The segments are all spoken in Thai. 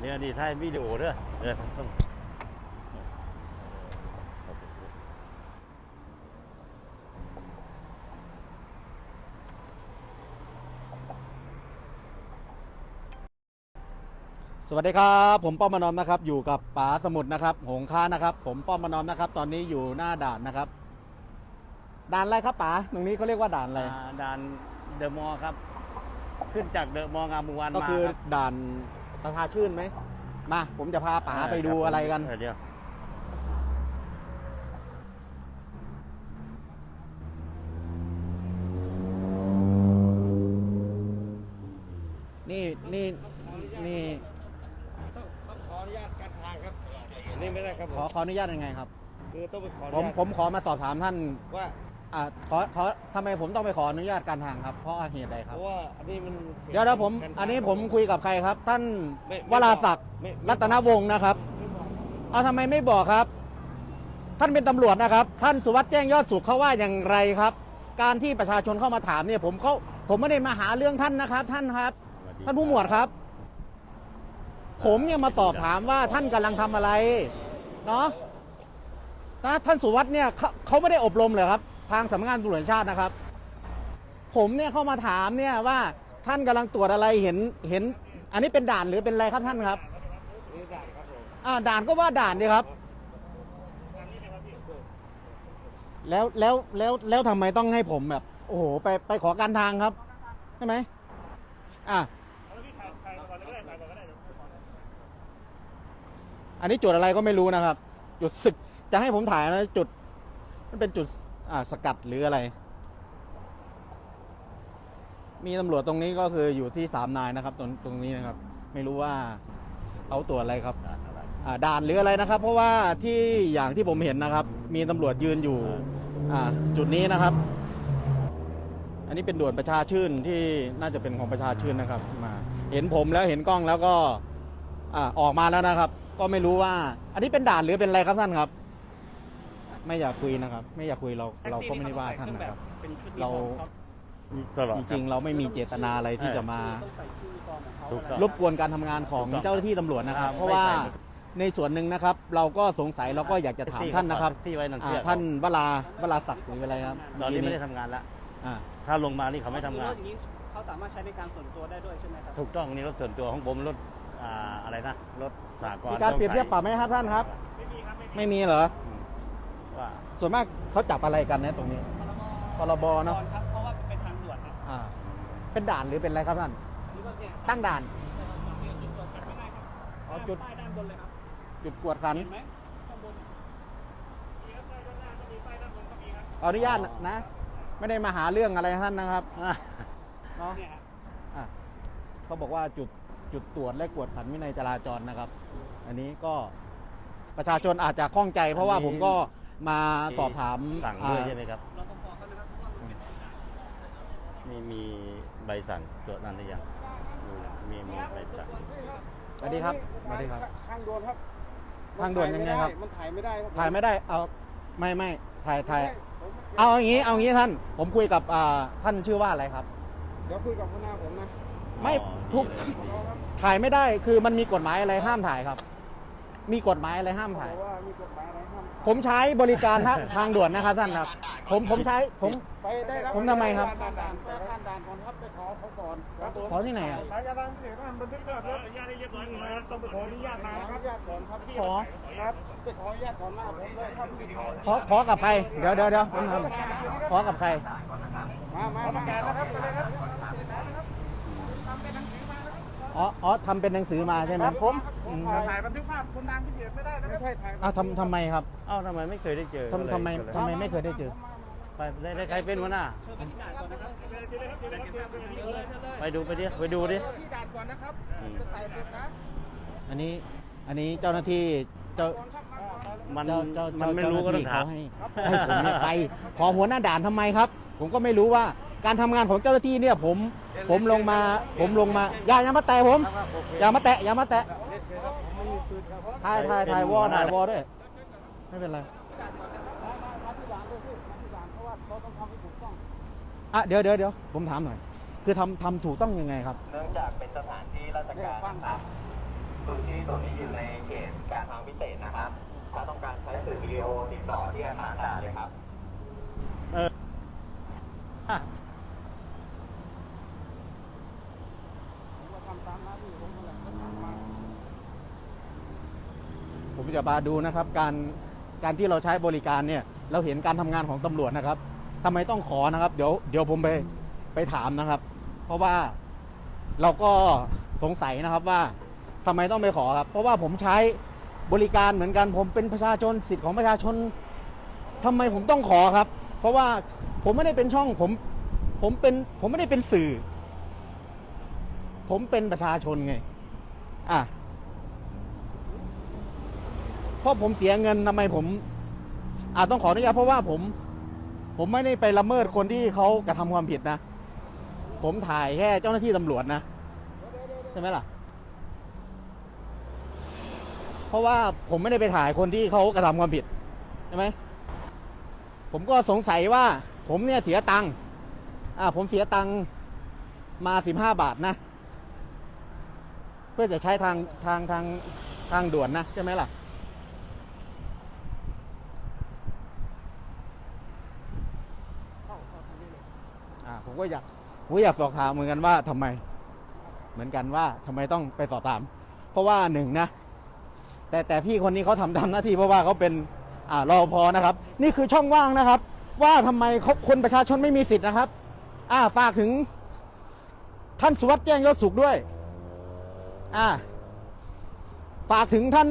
เนี่ยนี่ถ่ายวิดีโอเด้อเออต้องสวัสดีครับผมป้อมมานอมนะครับ อยู่กับป๋าสมุทรนะครับ หงค้านะครับ ผมป้อมมานอมนะครับ ตอนนี้อยู่หน้าด่านนะครับ ด่านอะไรครับป๋าตรงนี้เขาเรียกว่าด่านอะไรอ่าด่านเดอะมอลล์ครับ ขึ้นจากเดอะมอลล์งามวงศ์วานก็มาคือครับด่าน ประชาชื่นไหม มา ผมจะพาป๋าไปดูอะไรกันเเดี๋ยวนี่นี่นี่ต้องต้องขออนุญาตการทางครับอันนี่ไม่ได้ครับขอขออนุญาตยังไงครับ คือต้องไปขออผนุมญาตผมขอมาสอบถามท่านว่า อ่าขอขอทำไมผมต้องไปขออนุญาตการทางครับ เพราะเหตุใดคเพรับราะว่าอันนี้มันเดี๋ยวเดี๋ยวผมการทางอันนี้ผมคุยกับใครครับ ท่านไม่วราศักดิ์ไม่ไม่รัตนวงศ์นะครับเอาทำไมไม่บอกครับ ท่านเป็นตำรวจนะครับ ท่านสุวัสด์แจ้งยอดสุขเขาว่าอย่างไรครับ การที่ประชาชนเข้ามาถามเนี่ยผมเขาผมไม่ได้มาหาเรื่องท่านนะครับ ท่านครับสวัสดีท่านผู้หมวดครับ ผมเนี่ยมาสอบถามว่าท่านกำลังทำอะไรเนาะนะท่านสุวัสด์เนี่ยเขาเขาไม่ได้อบรมเลยครับ ทางสำนักงานตำรวจแห่งชาตินะครับ ผมเนี่ยเข้ามาถามเนี่ยว่าท่านกำลังตรวจอะไรเห็นเห็น อันนี้เป็นด่านหรือเป็นอะไรครับท่านครับนี่ได้ครับผมอ่าด่านก็ว่าด่านดีครับแล้วแล้วแล้วแล้วทำไมต้องให้ผมแบบ โอ้โหไปไปขอการทางครับใช่ไหมอะอันนี้จุดอะไรก็ไม่รู้นะครับ จุดศึกจะให้ผมถ่ายนะจุด มันเป็นจุด สกัดหรืออะไร มีตำรวจตรงนี้ก็คืออยู่ที่สามนายนะครับ ตรงตรงนี้นะครับ ไม่รู้ว่าเอาตัวจอะไรครับด่านอะไรอ่าด่านหรืออะไรนะครับ เพราะว่าที่อย่างที่ผมเห็นนะครับ มีตำรวจยืนอยู่อ่าจุดนี้นะครับ อันนี้เป็นด่วนประชาชื่นที่น่าจะเป็นของประชาชื่นนะครับ มาเห็นผมแล้วเห็นกล้องแล้วก็อ่าออกมาแล้วนะครับ ก็ไม่รู้ว่า อันนี้เป็นด่านหรือเป็นอะไรครับท่านครับ ไม่อยากคุยนะครับ ไม่อยากคุยเราเราก็ไม่ได้ว่าท่านนะครับเป็นชุดเราตลอดจคริงๆเราไม่มีเจตนาอะไรที่จะมาต้องใส่ชื่อฟอร์มของเขาถูกต้อง รบกวนการทำงานของถูกต้องเจ้าหน้าที่ตำรวจนะครับอ่าเพราะว่าไม่ใส่ในส่วนหนึ่งนะครับ เราก็สงสัยเราก็อยากจะถามท่านนะครับที่ไว้นั่นอ่าเสื้อท่านวรา วราศักดิ์หรืออะไรครับตอนนี้ไม่ได้ทำงานแล้วอ่า ถ้าลงมานี่เขาไม่ทำงานรถอย่างนี้เขาสามารถใช้ในการส่วนตัวได้ด้วยใช่ไหมครับ ถูกต้องนี่รถส่วนตัวของผมรถอ่าอะไรนะรถสากลมีการเปรียบเทียบปรับไหมครับท่านครับ ไม่มีเหรออืม ว่าส่วนมากเขาจับอะไรกันนะตรงนี้ พรบเนาะครับเพราะว่าเป็นทางด่วนครับอ่าเป็นด่านหรือเป็นอะไรครับท่านหรือว่าเนี่ยตั้งด่านจุดตรวจขันไม่ได้ครับอ๋อจุด ป้ายด้านบนเลยครับจุดกวดขัน เห็นไหมข้างบนขออนุญาตนะ ไม่ได้มาหาเรื่องอะไรท่านนะครับอะเนาะเนี่ยครับอะเขาบอกว่าจุดจุดตรวจและกวดขันวินัยจราจรนะครับ อันนี้ก็ประชาชนอาจจะข้องใจ เพราะว่าผมก็ มาสอบถามสั่งด้วยอ่าใช่ไหมครับรปภเขานะครับเพราะว่ามันเป็นมีมีใบสั่งจดนั่นหรือยังมีมีใบสั่งสวัสดีครับสวัสดีครับทางด่วนครับทางด่วนยังไงครับมันถ่ายไม่ได้ครับถ่ายไม่ได้เอาไม่ไม่ถ่ายถ่ายเอาอย่างนี้เอาอย่างนี้ท่าน ผมคุยกับอ่าท่านชื่อว่าอะไรครับเดี๋ยวคุยกับหัวหน้าผมนะไม่อ๋อทุกนี่เลยถ่ายไม่ได้คือมันมีกฎหมายอะไรห้ามถ่ายครับ มีกฎหมายอะไรห้ามถ่ายบอกว่ามีกฎหมายอะไรห้ามผมใช้บริการทางทางด่วนนะครับท่านครับ ผมผมใช้ผม ไปได้รับผมทำไมครับด่านด่านไปผ่านด่านก่อนครับไปขอเขาก่อนครับผมขอที่ไหนอะสายการทางเสียท่านบันทึกภาพรถอนุญาตให้เรียบร้อยก่อนต้องไปขออนุญาตมานะครับอนุญาตก่อนครับขอ ครับไปขออนุญาตก่อนมาผมเลยครับไปขอขอขอกับใคร เดี๋ยวเดี๋ยวเดี๋ยวผมทำขอกับใคร มามาประกาศนะครับไปเลยครับ อ๋ออ๋อทำเป็นหนังสือมาใช่ไหมครับผมอืมถ่ายบันทึกภาพคนดังที่เสียไม่ได้นะครับไม่ใช่ถ่ายอ้าวทำทำไมครับเอ้าทำไมไม่เคยได้เจอทำทำไมก็เลยทำไมไม่เคยได้เจอ ไปได้ได้ใครเป็นหัวหน้าเชิญไปที่ด่านก่อนนะครับเชิญเลยเชิญเลยเชิญเลยไปดูไปดิไปดูดิ ที่ด่านก่อนนะครับอืมจะถ่ายเสร็จนะอันนี้อันนี้เจ้าหน้าที่เจ้ามันเจ้าเจ้ามันเจ้าไม่รู้ก็ต้องเจ้าถามหน้ที่เขาให้ให้ผมเนี่ยไป ขอหัวหน้าด่านทำไมครับ ผมก็ไม่รู้ว่า การทำงานของเจ้าหน้าที่เนี่ยผมผมลงมาผมลงมาอย่าอย่ามาแตะผม อย่ามาแตะอย่ามาแตะถ่ายถ่ายถ่ายวอถ่ายวอด้วยไม่เป็นไรอะเดี๋ยวเดี๋ยวเดี๋ยวผมถามหน่อย คือทำทำถูกต้องยังไงครับ เนื่องจากเป็นสถานที่ราชการนะครับคพื้นที่ส่วนนี้อยู่ในเขตการทางพิเศษนะครับ ถ้าต้องการใช้สื่อวิดีโอติดต่อที่อาคารด่านเลยครับ เอออะ ผมจะมาดูนะครับ การการที่เราใช้บริการเนี่ยเราเห็นการทำงานของตำรวจนะครับทำไมต้องขอนะครับ เดี๋ยวเดี๋ยวผมไปไปถามนะครับ เพราะว่าเราก็สงสัยนะครับว่าทำไมต้องไปขอครับ เพราะว่าผมใช้บริการเหมือนกันผมเป็นประชาชนสิทธิ์ของประชาชนทำไมผมต้องขอครับ เพราะว่าผมไม่ได้เป็นช่องผม ผมเป็นผมไม่ได้เป็นสื่อ ผมเป็นประชาชนไง อะ เพราะผมเสียเงินทำไมผมอาจต้องขออนุญาตเพราะว่าผม ผมไม่ได้ไปละเมิดคนที่เขากระทำความผิดนะ ผมถ่ายแค่เจ้าหน้าที่ตำรวจนะใช่ไหมล่ะ เพราะว่าผมไม่ได้ไปถ่ายคนที่เขากระทำความผิดใช่ไหมผมก็สงสัยว่า ผมเนี่ยเสียตังค์อ่าผมเสียตังค์มาสิบห้าบาทนะ เพื่อจะใช้ทางทางทางทางด่วนนะใช่ไหมล่ะ อ่าผม ก็อยากผมก็อยากสอบถามเหมือนกันว่าทำไม เหมือนกันว่าทำไมต้องไปสอบถาม เพราะว่าหนึ่งนะ แต่แต่พี่คนนี้เขาทำตามหน้าที่เพราะว่าเขาเป็นอ่ารอพอนะครับ นี่คือช่องว่างนะครับ ว่าทำไมเขาคนประชาชนไม่มีสิทธิ์นะครับ อ่าฝากถึง ท่านสุวัสด์แจ้งยศสุขด้วย อ่า ฝากถึงท่าน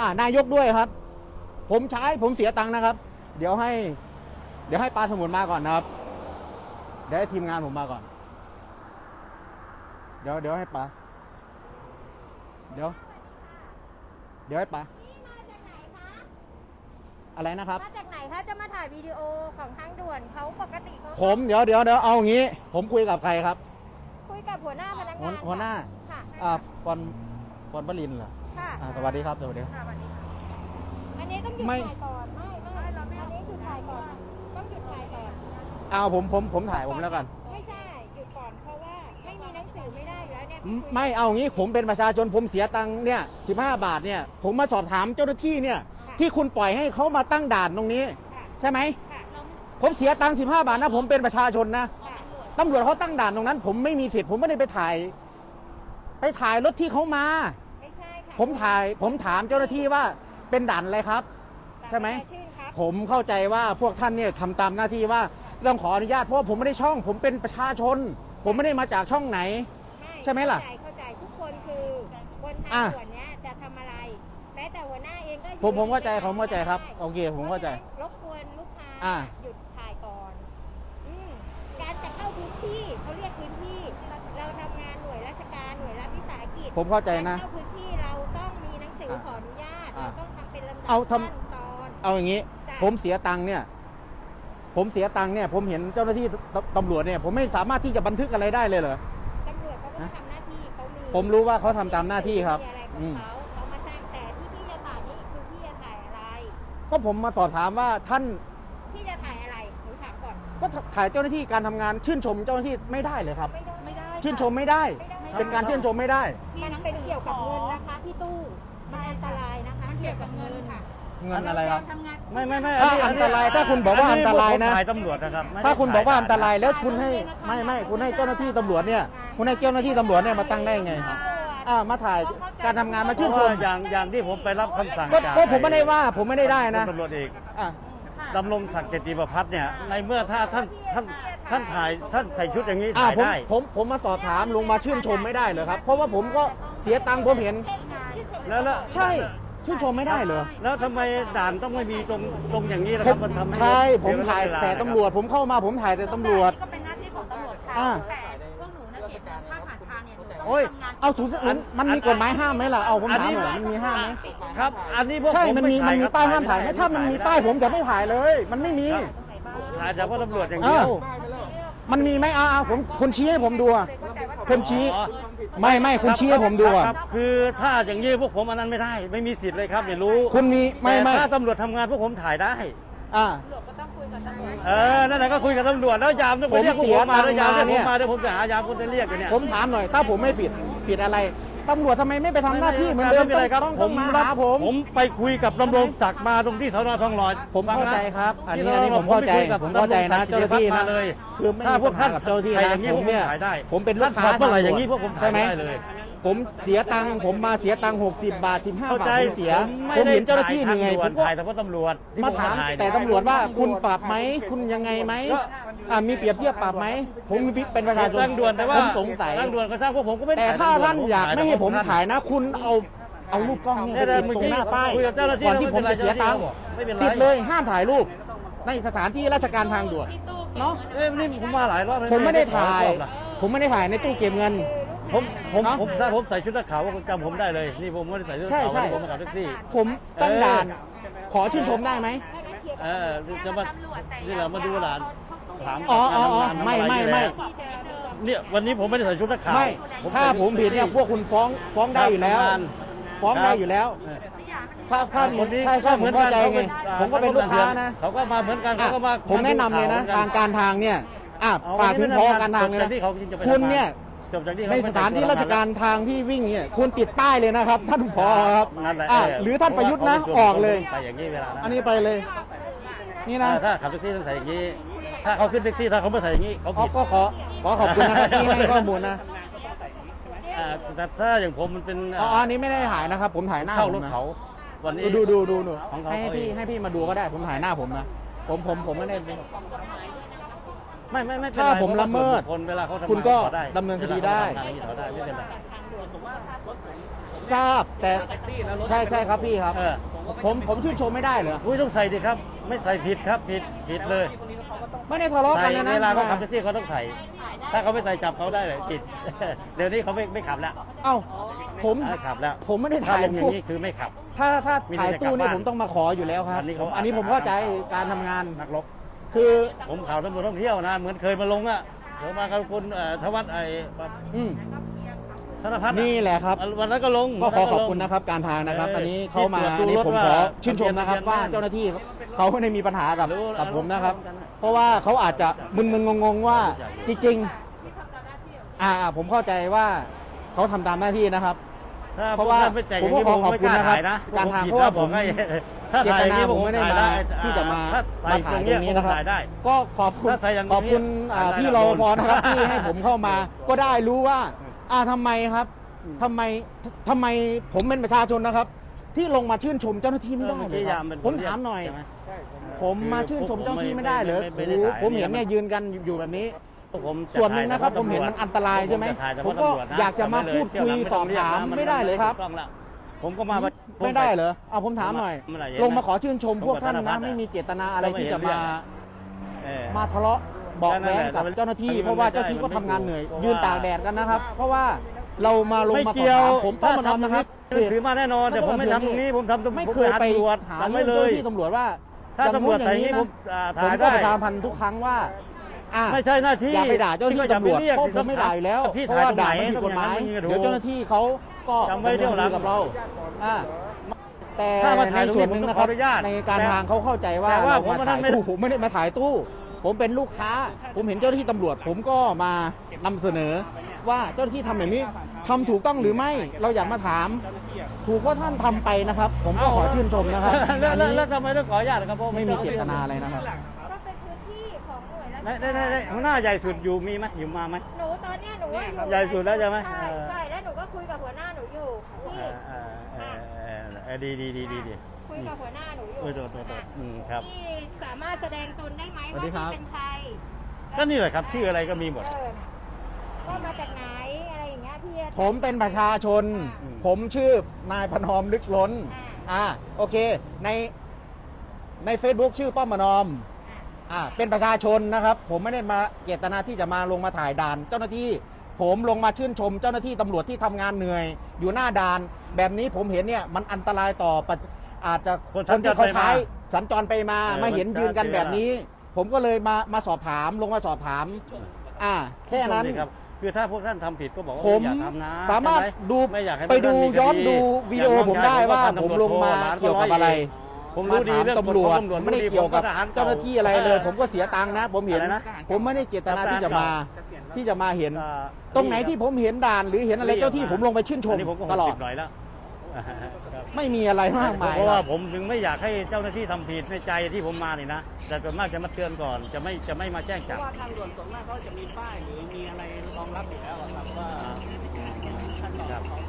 อ่านายกด้วยครับ ผมใช้ผมเสียตังค์นะครับ เดี๋ยวให้ เดี๋ยวให้ปลาสมุนมาก่อนนะครับ เดี๋ยวให้ทีมงานผมมาก่อน เดี๋ยวเดี๋ยวให้ปลาเดี๋ยว เดี๋ยวให้ปลานี่มาจากไหนคะ อะไรนะครับ มาจากไหนคะ จะมาถ่ายวิดีโอของทางด่วนเขาปกติเขาผมเดี๋ยวเดี๋ยวเดี๋ยวเอาอย่างนี้ ผมคุยกับใครครับ คุยกับหัวหน้าพนักหัวงานหัวหน้า ค่ะอ่าปอนปอนบรินทร์เหรอค่ะอ่าสวัสดีครับสวัสดีครับ ค่ะสวัสดีค่ะอันนี้ต้องหยุดไม่ ถ่ายก่อน ไม่ไม่อันนี้หยุดถ่ายก่อน ต้องหยุดถ่ายก่อน เอาผมผมผมถ่ายผมแล้วกัน ไม่ใช่หยุดก่อนเพราะว่าไม่มีหนังสือไม่ได้อยู่แล้วเนี่ยอืมคุยไม่เอางี้ผมเป็นประชาชนผมเสียตังค์เนี่ยสิบห้าบาทเนี่ยผมมาสอบถามเจ้าหน้าที่เนี่ยที่คุณปล่อยให้เขามาตั้งด่านตรงนี้ ค่ะใช่ไหมค่ะผมเสียตังค์สิบห้าบาทนะผมเป็นประชาชนนะค่ะตำรวจเขาตั้งด่านตรงนั้น ผมไม่มีสิทธิ์ผมไม่ได้ไปถ่าย ไปถ่ายรถที่เขามา ไม่ใช่ค่ะผมถ่ายผมถามเจ้าหน้าที่ว่าเป็นด่านอะไรครับ ใช่ไหมชื่นครับ ผมเข้าใจว่าพวกท่านเนี่ยทำตามหน้าที่ว่า ต้องขออนุญาตเพราะว่าผมไม่ได้ช่อง ผมเป็นประชาชน ผมไม่ได้มาจากช่องไหน ใช่ไหมล่ะเข้าใจเข้าใจทุกคนคือบนทาอะ งด่วนเนี้ยจะทำอะไร แม้แต่หัวหน้าเองก็ผมผมเข้าใจอยู่ผมเข้าใจครับได้โอเค ผมเข้าใจ รบกวนลูกค้าอะ หยุดถ่ายก่อนอืมการจะเข้าพื้นที่เขาเรียกพื้นที่ เราทำงานหน่วยราชการหน่วยรัฐวิสาหกิจ ผมเข้าใจนะ การเข้าพื้นที่เราต้องมีหนังสืออะขออนุญาต อะเราต้องทำเป็นลำดับเอาทำ ขั้นตอนเอาอย่างนี้ จ้ะผมเสียตังค์เนี่ย ผมเสียตังค์เนี่ยผมเห็นเจ้าหน้าที่ตตำรวจเนี่ยผมไม่สามารถที่จะบันทึกอะไรได้เลยเหรอ ตำรวจเขาก็ทำหน้าที่เขามีผมรู้ว่าเขาทำตามหน้าที่ครับมีอะไรขอืองมเขาเขามาสร้างแต่ที่พี่จะถ่ายนี่คือพี่จะถ่ายอะไร ก็ผมมาสอบถามว่าท่านพี่จะถ่ายอะไรหนูถามก่อน ก็ถ่ายเจ้าหน้าที่การทำงานชื่นชมเจ้าหน้าที่ไม่ได้เลยครับ ไม่ได้ไม่ได้ชื่นชมไม่ได้เป็นการชื่นชมไม่ได้ มันเป็นเกี่ยวกับเงินนะคะพี่ตู้ มันอันตรายนะคะเกี่ยวกับเงินค่ะ เงินอะไรครับไม่ไม่ไม่ถ้าอันตรายถ้าคุณบอกว่าอันตรายนะ ผมถ่ายตำรวจนะครับไม่ได้ถ้าคุณบอกว่าอันตรายถ่แล้วคุณให้ไม่ไม่คุณให้เจ้าหน้าที่ตำรวจเนี่ย คุณให้เจ้าหน้าที่ตำรวจเนี่ยมาตั้งได้ไงอ่ามาถ่ายการทำงานมาชื่นชมเพราะว่าอย่างอย่างที่ผมไปรับคำสั่งก็จากก็ผมไม่ได้ว่าผมไม่ได้ได้นะตำรวจเอกอะ ดำรงศักดิ์เจติประพัฒน์เนี่ยในเมื่อถ้าท่านท่านท่านถ่ายท่านใส่ชุดอย่างนี้อ่าถ่ายผมได้ ผมผมมาสอบถามลุงมาชื่นชมไม่ได้เหรอครับ เพราะว่าผมก็เสียตังค์ผมเห็น แล้วแล้ว ใช่ ชื่นชมไม่ได้เหรอแล้วทำไมด่านต้องไม่มีตรงตรงอย่างนี้ล่ะผครัมบมันทำให้ใช่ผมเสีเวลถ่ายเวลแต่นะครับตำรวจ ผมเข้ามาผมถ่ายแต่ตำรวจ ก็เป็นหน้าที่ของตำรวจเขาอ่า แต่พวกหนูนะเห็นถ้าผ่านทางเนี่ยหนูต้องโอ้ย ทำงานเอาสูงสุดมันมันมีกฎหมายห้ามไหมล่ะเอาผมถามหน่อยมันมีห้ามไหมครับ อันนี้พวกใช่ผมันมีไมันมีครับป้ายห้ามถ่ายไหมด้ถ้ามันมีป้ายผมจะไม่ถ่ายเลย มันไม่มี ถ่ายจากว่าตำรวจอย่างเดียว มันมีไหมเอาเอาผมคนชี้ให้ผมดูอะ คนชี้ อ๋อไม่ไม่คุณชี้ให้ผมดูอะครับคือถ้าอย่างนี้พวกผมอันนั้นไม่ได้ ไม่มีสิทธิ์เลยครับเนี่ยรู้คุณมีไม่แต่ไม่ถ้าตำรวจทำงานพวกผมถ่ายได้ อ่า เออ นั่นแหละก็คุยกับตำรวจแล้วยามต้องไปเรียกพวกผมมาแล้วยามเรียกผมมาเดี๋ยวผมจะหายามคนจะเรียกกันเนี่ย ผมถามหน่อย ถ้าผมไม่ผิดผิดอะไร ตำรวจทำไมไม่ไปทำหน้าที่เหมือนเดิมไเป็นไรครับต้องผต้องมมารับหาผม ผมไปคุยกับดำรงศักดิ์มาตรงที่สนทองหล่อผมฟังเข้านะใจครับ อันนี้ที่อันนี้ผมเข้าใจไปคุยกับผมเข้าใจนะดำรงศักดิ์เจ้าหน้าที่มานะเลยคือไม่ถ้ามีพวกปัญหาท่านกับเจ้าหน้าที่ใครนะอย่างนี้ผมเนี่ยผมขายได้ผมเป็นลูกค้าท่านขอเมื่อไหร่ทอย่างนี้พวกผมขายใช่ไหมได้เลย ผมเสียตังค์ผมมาเสียตังค์60บาท15เข้าบาทใจผมเสียผมผมเห็นเจ้าหน้าที่เหถ่นื่อยทผงมด่วนก็ถ่ายแต่ว่าตำรวจที่มาผถามถ่ยแต่ตำรวจว่าคุณปรับไหมคุณยังไงไหมก็อ่ามีเปรียบเทียบปรับไหมผมเป็นประชาชนทางด่วนแต่ว่าผมสงสัยทางด่วนก็ช่างพวกผมก็ไม่แต่ถ่ยถ้าทงด่วท่านอยากไม่ให้ผมถ่ายนะ คุณเอาเอารูปกล้องเนี่ยไปติดตรงหน้าป้ายคุยกับเจ้าหน้าที่ก่อนที่ผมจะเสียตังค์ไม่เป็นไรติดเลยห้ามถ่ายรูป ในสถานที่ราชการทางด่วนเนาะเอ้ยนี่ผมมาหลายรอบแล้วผมไม่ได้ถ่ายรอบละผมไม่ได้ถ่ายในตู้เก็บเงิน ผมผมเนอะผมถ้าผมใส่ชุดนักข่าวว่าคุณจำผมได้เลย นี่ผมไม่ได้ใส่ชุดนักใช่ข่าวใช่วันนี้ผมมากับแท็กซี่ ผมต้องเออด่าน ขอชื่นชมได้ไหมเออจะมานี่เรามาดูหลานถามอ๋ออ๋ออ๋อทำะรไม่ไม่ไม่อยู่แล้วเนี่ยวันนี้ผมไม่ได้ใส่ชุดนักข่าวไม่ถ้าใส่ผมผิดเนี่ยพวกคุณฟ้องฟ้องได้อยู่แล้ว ทำงานฟ้องได้อยู่แล้ว เออถ้าถ้าคนนี้ใช่ใช่ผมเข้าใจไงอ่ผมก็เป็นลูกค้านะเขาก็มาเหมือนกันเขาก็มาผมแนะนำเลยนะ ทางการทางเนี่ยอะเอฝากถึงพอการทางเลยจบนะจที่เขาจะไปคุณเนี่ย จบจากที่เขในสถานที่ราชการทางที่วิ่งเนี่ยคุณติดป้ายเลยนะครับ ท่านพอครับนั่นแหละอะเหรือท่านประยุทธ์นะพาออกเลย ไปอย่างนี้เวลานะอันนี้ไปเลย นี่นะถ้าขับแท็กซี่ต้องใส่อย่างนี้ ถ้าเขาขึ้นแท็กซี่ถ้าเขาไม่ใส่อย่างนี้เขาอ๋อผิด ก็ขอขอขอบคุณนะครับที่ให้ข้อมูลนะอ่าแต่ถ้าอย่างผมมันเป็นอ๋ออันนี้ไม่ได้ถ่ายนะครับ ผมถ่ายหน้าเข้าผรมถนะเขา วันนี้ ดูดูดูดูของเขาให้ให้พี่เอง ให้พี่มาดูก็ได้ผมถ่ายหน้าผมนะผมผมผมไม่ได้ ไม่ไม่ไม่เป็นถ้าไรผมละเมิดคนเวลาเขาทำคุณก็งานเขาไดำเนินคดีได้ เวลาเขาทำงานเขาได้ไม่เป็นไร ทราบแต่ใช่ใช่ครับพี่ครับ เออ ผมผมชื่นชมไม่ได้เหรออุ้ยต้องใส่ดิครับ ไม่ใส่ผิดครับผิดผิดเลยไม่ได้ทะเลาะกัใส่นเลยนะเวลาเขาขับแท็กซี่เขาต้องใส่ ถ้าเขาไม่ใส่จับเขาได้เลยผิด เดี๋ยวนี้เขาไม่ไม่ขับแล้วเอ้าผมอ่าขับแล้วผมไม่ได้ถ้าถ่ายลงอย่างนี้คือไม่ขับ ถ้าถ้ามีถ่ายแต่ตู้เนี่ยกลับบ้านผมต้องมาขออยู่แล้วครับอันนี้เขาอันนี้ผมเข้าใจการทำงานนักรบ คือผมข่าวตำรวจท่องเที่ยวนะ เหมือนเคยมาลงอะเดี๋ยวมากับคุณเอ่อธวัฒน์ไอ้อืมธนพัฒน์อะนี่แหละครับ วันนั้นก็ลงก็ขอวันนั้นขอบลงคุณนะครับการทางนะครับเอออันนี้เขามาที่ตรวจดูอันนี้ผมรถขอว่าชื่นชมนะครับทะเบียนว่าทะเบียนเจ้าหน้าที่เขาไม่ได้มีปัญหากับรู้กับผมนะครับรู้กันนะเพราะว่าเขาอาจจะมึนๆงงๆว่าจริงๆอ่าผมเข้าใจว่าเขาทำตามหน้าที่นะครับถ้าเพราะว่าพกท่นไม่แต่งผมก็ย่างนี้ขอขอบคุณนะครับไม่ล้ถ่ยการทางผมเพราะว่าผิดนผมให้ ถ้าเจถ่ายตอย่งนานี้ผมไม่ได้มาถ่ยที่จะมาถ้มาถ่ายตรงนี้นะครับถ่ายได้ ก็ขอบคุณถ้าใส่อย่างนี้ขอบคุณอ่าถ่ายได้พี่แล้รวปภโดนนะครับที่ให้ผมเข้ามา ก็ได้รู้ว่า อ่าทำไมครับทำไมทำไมผมเป็นประชาชนนะครับ ที่ลงมาชื่นชมเจ้าหน้าที่ไม่ได้เมื่อเลกี้ยคยารับมเป็นผมถามหน่อย ใช่ไผมมาชื่นชมเจ้าหน้าที่ไม่ได้เหรอไม่ไม่โอ้ได้โหถ่าย ผมเห็นเนี่ยอันนี้ยืนกันอยู่แบบนี้ผมจะส่วนหนึ่งนะครับถ่ายผมเห็นมันอันตรายใช่ไหมจะถ่ายเฉผมพาะก็ตำรวจนะอยากจะมาพูดคุยสอบถามไม่ได้เลยครับ ถูกต้องแล้ว ผมก็มาไม่ได้เหรอเอาผมถามหน่อยเมื่อไหร่เย็นนะลงมาขอชื่นชมพวกท่านผมกับธนพันะฒน์ไม่มีเจตนาอะไรก็ไม่ที่จะเห็นมาเออมาทะเลาะเบอกนั่แว้นงแหละกับมันเจ้าหน้าที่มันเพราะว่าไม่ได้เจ้าหน้าที่ก็มันไม่ทำงานเหนื่อยเพราะว่ายืนตากแดดกันนะครับ เพราะว่าเรามาลงไม่มาสอบเกี่ยวถามผมป้อมานอมนะครับถ้าถือมาแน่นอนแต่ผมไม่ทำตรงนี้ผมทำตรงไม่ผมเคยไปตำรวจหาทำเรื่ไม่องเลเจ้ายหน้าที่ตำรวจว่าถ้าตำรวจอย่ใส่อย่างนี้นะผมอ่าผถ่ามยก็ได้ประชาพันธ์ทุกครั้งว่าอะไม่ใช่หน้าที่อย่าไปด่าเจ้าหน้าที่ตำรวจเพราะผมไม่ด่าอยู่แล้วพี่เพราะถ่ายว่าตรงไหนด่าไม่ผิดกฎหมายต้องอางนั้นเดี๋ยวเจ้าหน้าที่เขา ก็จำไว้เดี๋ยวหลังดำนินคดีกับเราอะแต่ถ้ามาถ่ายในส่วนหนึ่งนะครับตรงนี้ผมต้องขออนุญาตในการทางเขาเข้าใจว่าแต่ว่าเราผมมามาถ่ายไม่ได้ตู้ผมไม่ได้มาถ่ายตู้ ผมเป็นลูกค้า ผมเห็นเจ้าหน้าที่ตำรวจ ผมก็มานำเสนอว่าเจ้าหน้าที่ทำแบบนี้ทำถูกต้องหรือไม่เราอยากมาถาม ถูกว่าท่านทำไปนะครับ ผมก็ขอชื่นชมนะครับแล้วอันแล้วนี้แล้วทำไมต้องขออนุญาตนะครับเพราะไม่มีเจตนาอะไรนะครับก็เป็นพื้นที่ ของหน่วยราชในการในในในข้างหน้าใหญ่สุดอยู่มีไหมอยู่มาไหม หนูตอนเนี้ยหนูว่าอยู่ใหญ่สุดแล้วใช่ไหมใช่เออ ใช่แล้วหนูก็คุยกับหัวหน้าหนูอยู่เอที่อเออเออเออเออดีดีดีดีดี คุยกับหัวหน้าหนูอยู่เออโทษโทษโทษอืมครับที่สามารถแสดงตนได้ไหมสวัว่าสดีพี่ครับ เป็นใครก็นี่แหละครับชื่ออะไรก็มีหมด เออว่ามาจากไหนอะไรอย่างเงี้ยพี่ ผมเป็นประชาชน อืม ผมชื่อนายพนอมลึกล้น อ่าโอเค ใน ใน Facebook ชื่อป้อมมนอม อ่าเป็นประชาชนนะครับ ผมไม่ได้มาเจตนาที่จะมาลงมาถ่ายด่าน เจ้าหน้าที่ผมลงมาชื่นชม เจ้าหน้าที่ตำรวจที่ทำงานเหนื่อย อยู่หน้าด่าน แบบนี้ผมเห็นเนี่ยมันอันตรายต่อประอาจจะคนคนที่เขาใช้สัญจรไปมาสัญจรไปมาเออมาเห็นมันจะยืนกันแบบนี้ ผมก็เลยมามาสอบถามลงมาสอบถาม อ่า แค่นั้นครับคือถ้าพวกท่านทำผิดก็บอกว่าผมอย่าทำนะสามารถใช่ไหดูไม่อยากให้ไปดูพวกท่ามีคย้อนดูวิดีโอผมได้ว่าอย่างน้องชยผมลงมาร้นเกี่ยวกับอะไร ผมมารู้ดีถามเรื่องตำรวจกฎของไม่ได้เกี่ยวกับผมทหรเจ้าหน้าที่อะไรเลยผมก็เสียตังค์นะ ผมเห็นอะไรนะผมไม่ได้เจตนาที่จะมาที่จะมาเห็นก็ตรงไหนที่ผมเห็นด่านหรือเห็นอะไรเจ้าที่ผมลงไปชื่นชมอันี้ผมก็ตลอดหกสิบหน่อยแล้วครับไม่มีอะไรมากมายเพราะว่าผมถึงไม่อยากให้เจ้าหน้าที่ทำผิดในใจที่ผมมานี่นะแต่ส่วนมากจะมาเตือนก่อนจะไม่จะไม่มาแจ้งเพจับ ราะว่าทางด่วนส่วนมากเขาจะมีป้ายหรือมีอะไรรองรับอยู่แล้วอะครับว่าขั้นตอนครับของ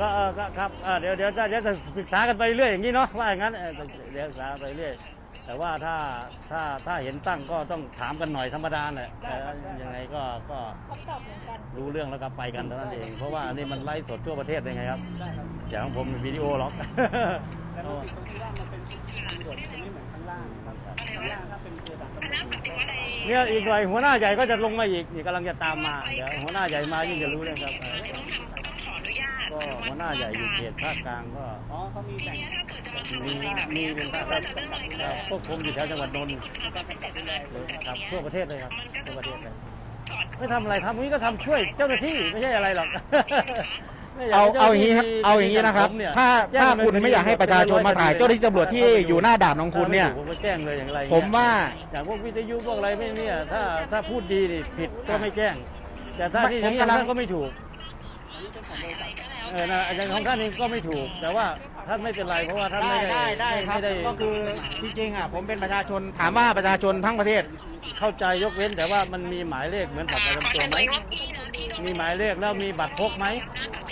ก็เออก็ครับเออเดี๋ยวเดี๋ยวจะเดี๋ยวจะศึกษากันไปเรื่อยอย่างนี้เนาะว่าอย่างนั้นเออเดี๋ยวศึกษาไปเรื่อย แต่ว่าถ้าถ้าถ้าเห็นตั้งก็ต้องถามกันหน่อยธรรมดาแหละแต่ยังไงก็ก็ตอบเหมือนกันรู้เรื่องแล้วก็ไปกันเท่านั้นเอง เพราะว่าอันนี้มันไลฟ์สดทั่วประเทศเลยไงครับได้ครับอย่างของผมเป็นวิดีโอหรอก แต่เราติดตรงที่ว่ามันเป็นทางด่วนจะไม่เหมือนข้างล่างครับข้างล่างถ้าเป็นเจอด่านตำรวจเนี่ยอีกหน่อยหัวหน้าใหญ่ก็จะลงมาอีกนี่กำลังจะตามมาเดี๋ยวหัวหน้าใหญ่มายิ่งจะรู้เรื่องครับ ก็หัวหน้าใหญ่อยู่เขตภาคกลางก็อ๋อเขามีแบ่งมีมีเป็นภาคครับควบคุมอยู่แถวจังหวัดนนท์การกำกับดูแลใช่ไหมครับครับทั่วประเทศเลยครับทั่วประเทศเลยไม่ทำอะไรทำนี้ก็ทำช่วยเจ้าหน้าที่ไม่ใช่อะไรหรอกไม่ยกเอาให้เอาอย่างนี้นี้ครับเอาอย่างนี้นะครับถ้าถ้าคุณไม่อยากให้ประชาชนมาถ่ายเจ้าหน้าที่ตำรวจที่อยู่หน้าด่านของคุณเนี่ย ผมก็แจ้งเลยอย่างไรผมว่าอย่างพวกวิทยุพวกอะไรไม่เนี่ยถ้าถ้าพูดดีนี่ผิดก็ไม่แจ้ง แต่ถ้าที่อย่างนี้ผมกำลังท่านก็ไม่ถูก เออนะอย่างของท่านเองก็ไม่ถูก แต่ว่าท่านไม่เป็นไรเพราะว่าท่านไม่ได้ได้ครับ ไม่ได้ก็คือจริงๆอะผมเป็นประชาชนถามว่าประชาชนทั้งประเทศ เข้าใจยกเว้น แต่ว่ามันมีหมายเลขเหมือนบัตรประจำตัวไหมมีหมายเลขแล้วมีบัตรพกไหม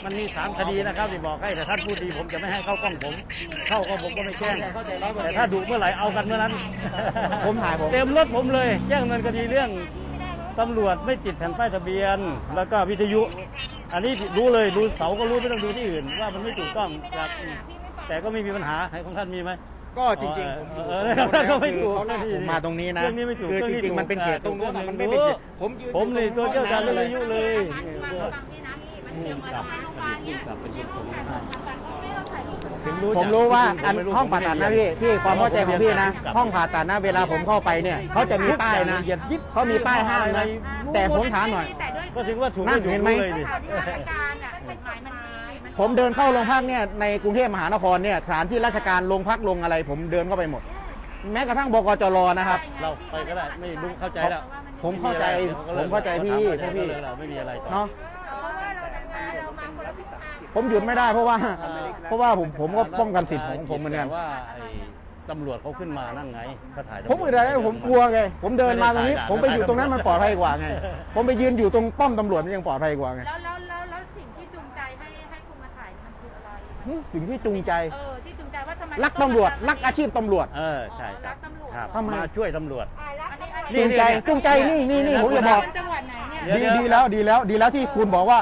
มันมีสามคดีนะครับที่บอกให้แต่ท่านพูดดีผมจะไม่ให้เข้ากล้องผม เข้าก็ผมก็ไม่แจ้งเข้าใจร้อยเปอร์เซ็นต์ แต่ถ้าดุเมื่อไหร่เอากันเมื่อนั้น ผมถ่ายผม เต็มรถผมเลยแจ้งเงินคดีเรื่องตำรวจไม่ติดแผ่นป้ายทะเบียน แล้วก็วิทยุ อันนี้รู้เลยดูเสาก็รู้ไม่ต้องดูที่อื่น ว่ามันไม่ถูกต้องครับแต่ก็ไม่มีปัญหาใครของท่านมีไหม ก็จริงๆผมเออเออก็ไม่ถูกเขาลากผมมาตรงนี้นะเรื่องนี้ไม่ถูกคือเรื่จองนี้ริงๆมันเป็นเขตถูตรกงนู้นเรื่องนี้มันไม่เป็นเขตรู้ผมยืนผมนี่ตัวเจ้าการเรื่องวิทยุ เลย ฟังพี่นะมันเตรียมมาโรงพยาบาลเนี่ยกลับไปยุคผมให้เรา ถ่ายรูปถึงรู้ผมรู้ว่าอันผมไม่ห้องผ่าตัดนะพี่พี่ความเข้าใจของพี่นะ ห้องผ่าตัดนะเวลาผมเข้าไปเนี่ยเขาจะมีป้ายนะละเอียดยิบเขามีป้ายห้ามนะแต่ผมถามหน่อย แต่ด้วยก็ถึงว่าถูกนั่นถูกเห็นไหมรู้เลยดิข่าวที่ราชการอะกฎหมายมันดีนผมเดินเข้าโรงพักเนี่ยในกรุงเทพมหานครเนี่ยสถานที่ราชการโรงพักโรงอะไร ผมเดินเข้าไปหมด แม้กระทั่งบกจรนะครับ เราไปก็ได้ไม่รู้เข้าใจแล้วผมเข้าใจดี๋ยวก็ลิกผมเข้าใจพี่ถามพวกพี่เลิกแล้วไม่มีอะไรต่อเนาะเพราะว่าเราทำงานเรามาคนละทิศทางผมหยุดไม่ได้เพราะว่า เพราะว่าผมผมก็ป้องกันสิทธิ์ของผมเหมือนกันแต่ว่าไอ้ตำรวจเขาขึ้นมานั่งไงเขาถ่ายผมอึดอะไรผมกลัวไง ผมเดินมาตรงนี้ ผมไปอยู่ตรงนั้นมันปลอดภัยกว่าไง ผมไปยืนอยู่ตรงป้อมตำรวจมันยังปลอดภัยกว่าไงแล้วแล้วแล้วแล้วสิ่งที่จูงใจให้ให้คุณมาถ่ายมันคืออะไรหึสิ่งที่จูงใจ เออที่จูงใจว่าทำไมรักตำรวจ รักอาชีพตำรวจ เออใช่ครับรักตำรวจครับทำไม มาช่วยตำรวจ อ่ารักอันนี้ตำรวจอันนี้จูงใจจูงใจนี่นี่นี่ผมจะบอกเป็นจังหวัดไหนเนี่ย เดี๋ดียวดีแล้วดีแล้วดีแล้วที่คุณบอกว่า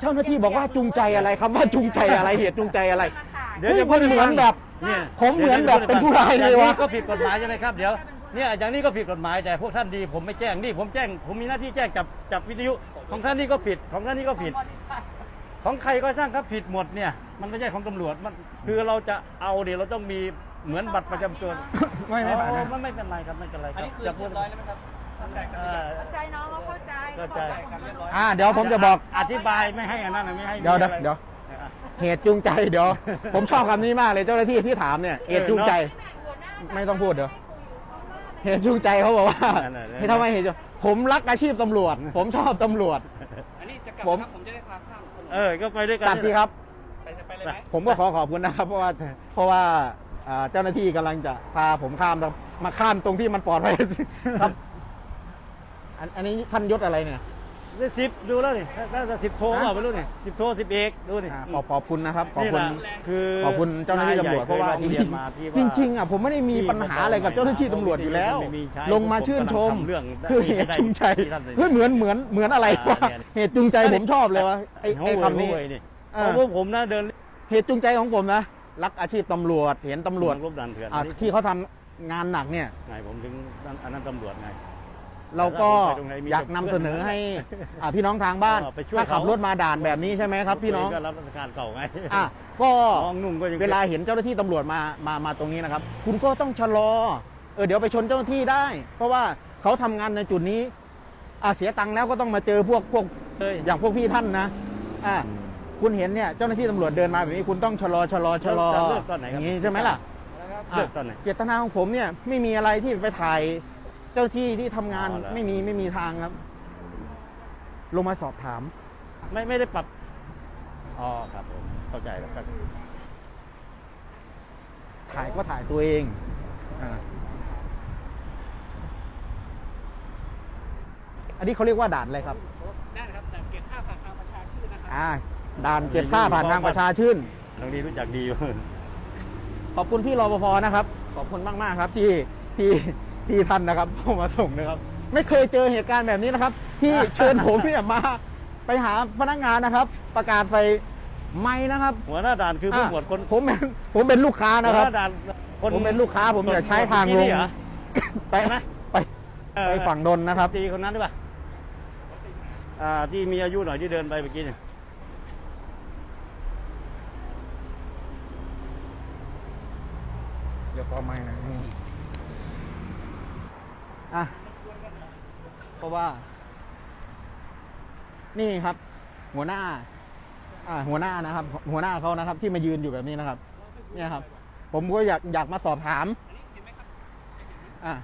เจ้าหน้าที่บอกว่าจูงใจอะไรคำว่าจูงใจอะไรเหตุจูงใจอะไรมาถ่ายเดี๋ยวเฮ้ยจะมันเหมือนแบบ เนี่ยผมเหมือนแบบเป็นผู้ร้ายเลยวะอางนี้ก็ผิดกฎหมายใช่ไหมครับเดี๋ยวเนี่ยอย่างนี้ก็ผิดกฎหมายแต่พวกท่านดีผมไม่แจ้งนี่ผมแจ้ง ผมมีหน้าที่แจ้งจับจับวิทยุของท่านนี่ก็ผิดของท่านนี่ก็ผิดบริษัทของใครก็ช่างครับผิดหมดเนี่ยมันไม่ใช่ของตำรวจมันคือเราจะเอาเดี๋ยวเราต้องมีเหมือนบัตรประจำตัวไม่ไม่ผ่านอ๋นะอมันไม่เป็นไรครับไม่เป็นไรคอันรับนี้คือจะเรียบร้อยแล้วไหมครับ เข้าใจกันเอหรือยังอเข้าใจน้องเขาเข้าใจเข้าใจเขาบอกว่าอ่าเดี๋ยวผมจะบอก อธิบายไม่ให้อันนั้นนะไม่ให้เดี๋ยวเดี๋ยวอะไร เดี๋ยว เหตุจูงใจเดี๋ยว ผมชอบคำนี้มากเลยเจ้าหน้าที่ที่ถามเนี่ยเหตุจูงใจ ไม่ต้องพูดเดี๋ยว เหตุจูงใจเขาบอกว่านั่นๆๆให้ทำไมเหตุจูงผมรักอาชีพตำรวจ ผมชอบตำรวจ อันนี้จะกลับผมครับผมจะได้พาข้ามคนเออ ก็ไปด้วยกันตัดสิครับ ไปจะไปเลยไหมผมก็ขอขอบคุณนะครับ เพราะว่าเพราะว่าอ่าเจ้าหน้าที่กำลังจะพาผมข้ามมาข้ามตรงที่มันปลอดภัยครับ อันอันนี้ท่านยศอะไรเนี่ย ได้สิบดูแล้วนี่น่าจะสิบโทรฮะเปล่าไม่รู้นี่สิบโทรสิบเอกดูนี่ อ่าขอบขอบคุณนะครับขอบนี่คุณแหละคือขอบคุณเจ้าหน้าที่ตำรวจเพราะว่าคยองจเรีริยนงมาที่ๆว่าจริงๆอะผมไม่ได้มีปัญหาอะไรกับเจ้าหน้าที่ตำรวจอยู่แล้ว ไม่มีใช้ลงมาชื่นชม ผมกำลังทำเรื่องคือเหตุจูงใจที่ท่านเฮ้ยเหมือนเหมือนเหมือนอะไรวะอ่าเนี่ย เหตุจูงใจผมชอบเลยวะไอ้ไอ้คำนี้ โอ้ยนี่อ่าเพราะว่าผมนะเดินเหตุจูงใจของผมนะรักอาชีพตำรวจเห็นตำรวจรบดันเถื่อนอะอันนี้ที่เขาทำงานหนักเนี่ย ไงผมถึงอันนั้นตำรวจไง เราก็ไปตรงไหนมีอยากนำเสนอให้อะพี่น้องทางบ้าน เออไปช่วยถ้าขับเขารถมาด่านแบบนี้ใช่ไหมครับ พี่น้องก็รับราชการเก่าไงอะก็ น้องนุ่งก็ยังเวลาเห็นเจ้าหน้าที่ตำรวจมา มา มาตรงนี้นะครับ คุณก็ต้องชะลอ เออ เดี๋ยวไปชนเจ้าหน้าที่ได้ เพราะว่าเขาทำงานในจุดนี้อะเสียตังค์แล้วก็ต้องมาเจอพวก พวกเลยอย่างพวกพี่ท่านนะ อะคุณเห็นเนี่ย เจ้าหน้าที่ตำรวจเดินมาแบบนี้ คุณต้องชะลอ ชะลอ ชะลอจะเลิกตอนไหนอครับย่างนี้ใช่ไหมล่ะ เลิกตอนไหน เจตนาของผมเนี่ยไม่มีอะไรที่ไปถ่าย เจ้าที่ที่ทำงานอ๋อเหรอ ไม่มีไม่มีทางครับ ลงมาสอบถาม ไม่ไม่ได้ปรับอ๋อครับผมเข้าใจแล้วครับถ่ายก็ถ่ายตัวเองอาอันนี้เขาเรียกว่าด่านอะไรครับ ได้นะครับแต่เก็บค่าผ่านทางประชาชื่นนะครัอ่า ด่านเก็บค่าผ่านทางประชาชื่น ทางนี้รู้จักดีอยู่ ขอบคุณพี่รปภนะครับ ขอบคุณมากมากๆครับที่ที่ ที่ท่านนะครับเข้ามาส่งนะครับ ไม่เคยเจอเหตุการณ์แบบนี้นะครับ ที่เชิญผมเนี่ยมาไปหาพนักงานนะครับ ประกาศใส่ไม้นะครับ หัวหน้าด่านคือผู้อะหมวดคนผมเป็นผมเป็นลูกค้านะครับหัวหน้าด่านคนผมเป็นลูกค้าผมจะใช้ทางลงที่นี่เหรอไปนะไปเออไปฝั่งดนนะครับตีคนนั้นได้ป่ะอ่าที่มีอายุหน่อยที่เดินไปเมื่อกี้เนี่ยเดี๋ยวก็ไม่นะ อะเพราะว่า นี่ครับ หัวหน้า อ่า หัวหน้านะครับ หัวหน้าเขานะครับ ที่มายืนอยู่แบบนี้นะครับ เนี่ยครับ ผมก็อยากอยากมาสอบถามอะ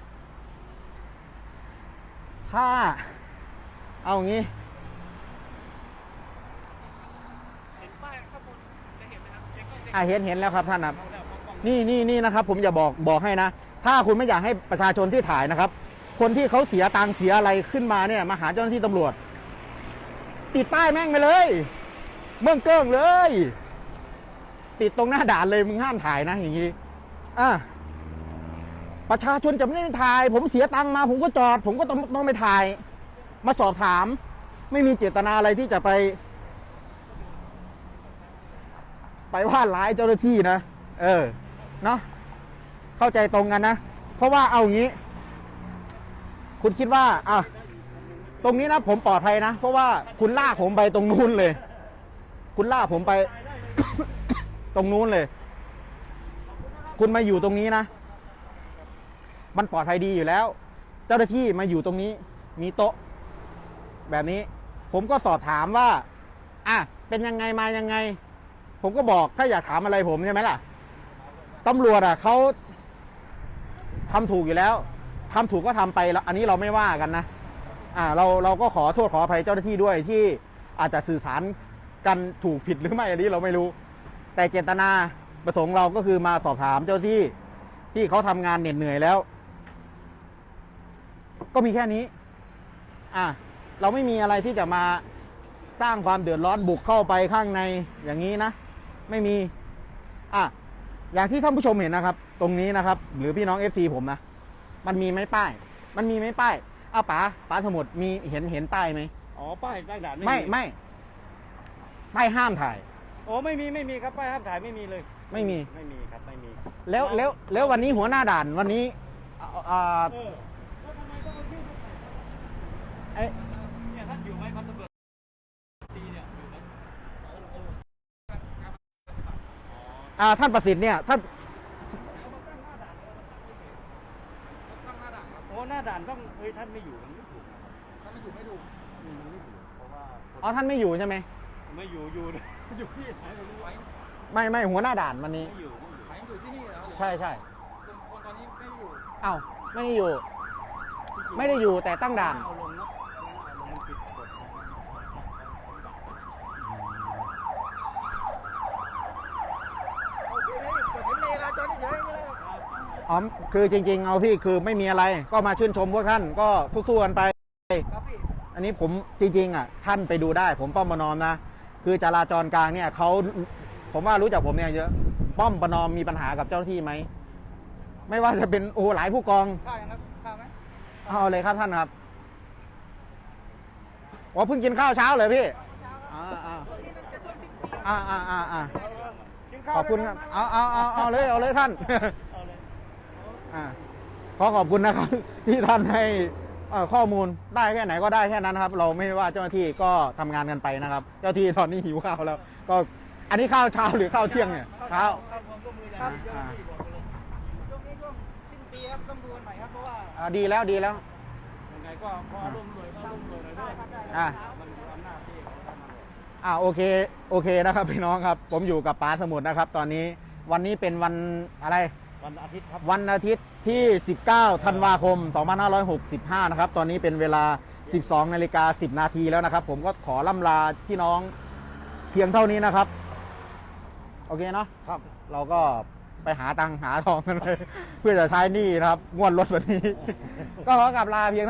ถ้า เอางี้เห็นเห็นไหมครับเห็นก็จะอะเห็นเห็นแล้วครับท่านครับ นี่นี่นี่นะครับ ผมจะบอกบอกให้นะ ถ้าคุณไม่อยากให้ประชาชนที่ถ่ายนะครับ คนที่เขาเสียตังเสียอะไรขึ้นมาเนี่ย มาหาเจ้าหน้าที่ตำรวจ ติดป้ายแม่งไปเลย เมืองเกิ้งเลย ติดตรงหน้าด่านเลยมึงห้ามถ่ายนะอย่างนี้อะประชาชนจะไม่ได้ถ่าย ผมเสียตังมา ผมก็จอด ผมก็ต้องต้องไปถ่าย มาสอบถาม ไม่มีเจตนาอะไรที่จะไป ไปว่าร้ายเจ้าหน้าที่นะเออเนาะเข้าใจตรงกันนะ เพราะว่าเอาย่างนี้ คุณคิดว่าอะตรงนี้นะผมปลอดภัยนะ เพราะว่าคุณล่ากผมไปตรงนู้นเลย คุณล่ากผมไป ตรงนู้นเลย คุณมาอยู่ตรงนี้นะ มันปลอดภัยดีอยู่แล้ว เจ้าหน้าที่มาอยู่ตรงนี้ มีโต๊ะ แบบนี้ ผมก็สอบถามว่า อะ เป็นยังไงมายังไง ผมก็บอกถ้าอยากถามอะไรผมใช่ไหมล่ะตำรวจอะเขาทำถูกอยู่แล้ว ทำถูกก็ทำไปแล้วอันนี้เราไม่ว่ากันนะอ่าเราเราก็ขอโทษขออภัยเจ้าหน้าที่ด้วยที่อาจจะสื่อสารกันถูกผิดหรือไม่อันนี้เราไม่รู้ แต่เจตนาประสงค์เราก็คือมาสอบถามเจ้าที่ที่เขาทำงานเหน็ดเหนื่อยแล้ว ก็มีแค่นี้ อะเราไม่มีอะไรที่จะมาสร้างความเดือดร้อนบุกเข้าไปข้างในอย่างนี้นะ ไม่มี อะอย่างที่ท่านผู้ชมเห็นนะครับ ตรงนี้นะครับ หรือพี่น้อง FC ผมนะ มันมีไหมป้าย มันมีไหมป้ายอ้าวป๋าป๋าสมุดมีเห็นเห็นป้ายไหมอ๋อป้ายตั้งด่านไม่ไม่ป้ายห้ามถ่ายโอ้ไม่มีไม่มีครับป้ายห้ามถ่ายไม่มีเลย ไม่มีไม่มีครับไม่มี แล้วแล้วแล้ววันนี้หัวหน้าด่านวันนี้อ่าอ่าเออเอ๊ะเนี่ยท่านอยู่ไหมครับตำรวจตีเนี่ยอยู่ไหมอ่าท่านประสิทธิ์เนี่ยท่าน ตั้งหน้าด่านครับ โอ้ หน้าด่านต้องเฮ้ยท่านไม่อยู่มันไม่ถูกนะครับถ้ามันอยู่ไม่ดูอืมมันไม่ถูกเพราะว่าอ๋อท่านไม่อยู่ใช่ไหมไม่อยู่อยู่ อยู่ที่ไหนไม่รู้ไว้ไม่ไม่หัวหน้าด่านวันนี้ ไม่อยู่ไม่อยู่ไว้อยู่ที่นี่แล้วใช่ใช่คนคนตอนนี้ไม่อยู่เอ้าไม่ได้อยู่ ไม่ได้อยู่แต่ตั้งด่าน เอาลงเนาะเอาลงมันผิดกฎนะอ๋ อคือจริง ๆ เอาพี่คือไม่มีอะไร ก็มาชื่นชมพวกท่านก็สู้ๆกันไปครับพี่อันนี้ผมจริงๆอะท่านไปดูได้ ผมป้อมประนอมนะ คือจราจรกลางเนี่ยเขาผมว่ารู้จักผมเนี่ยเยอะ ป้อมประนอมมีปัญหากับเจ้าหน้าที่ไหม ไม่ว่าจะเป็นโอ้หลายผู้กองข้าวยังครับข้าวไหมเอาเลยครับท่านครับว่าเพิ่งกินข้าวเช้าเลยพี่อ่าอ่าอ่าอ่าอ่าอ่าขอบคุณครับ เอาเอาเอาเอาเลย เอาเลยท่าน อ่าขอขอบคุณนะครับ ที่ท่านให้เอ่อข้อมูลได้แค่ไหนก็ได้แค่นั้นนะครับ เราไม่ว่าเจ้าหน้าที่ก็ทำงานกันไปนะครับ เจ้าที่ตอนนี้หิวข้าวแล้ว ก็อันนี้ข้าวเช้าหรือข้าวเที่ยงเนี่ยเช้าครับผมก็มืออ่าอย่างอ่าช่วงนี้ช่วงสิ้นปีครับต้องดูกันใหม่ครับเพราะว่าอ่าดีแล้วดีแล้วยังไงก็ขอร่วมรวยก็ร่วมรวยหน่อยด้วยอ่ามันคืออำนาจที่เขาทำมาเลยอ่าโอเคโอเคนะครับพี่น้องครับ ผมอยู่กับป๋าสมุทรนะครับ ตอนนี้วันนี้เป็นวันอะไร วันอาทิตย์ครับ วันอาทิตย์ที่ 19 ธันวาคม 2565 นะครับ ตอนนี้เป็นเวลา 12 นาฬิกา 10 นาทีแล้วนะครับ ผมก็ขอล่ำลาพี่น้องเพียงเท่านี้นะครับ โอเคเนาะครับ เราก็ไปหาตังค์หาทองกันเลย เพื่อจะใช้หนี้นะครับ งวดรถวันนี้ ก็ขอกลับลาเพียงเท่านี้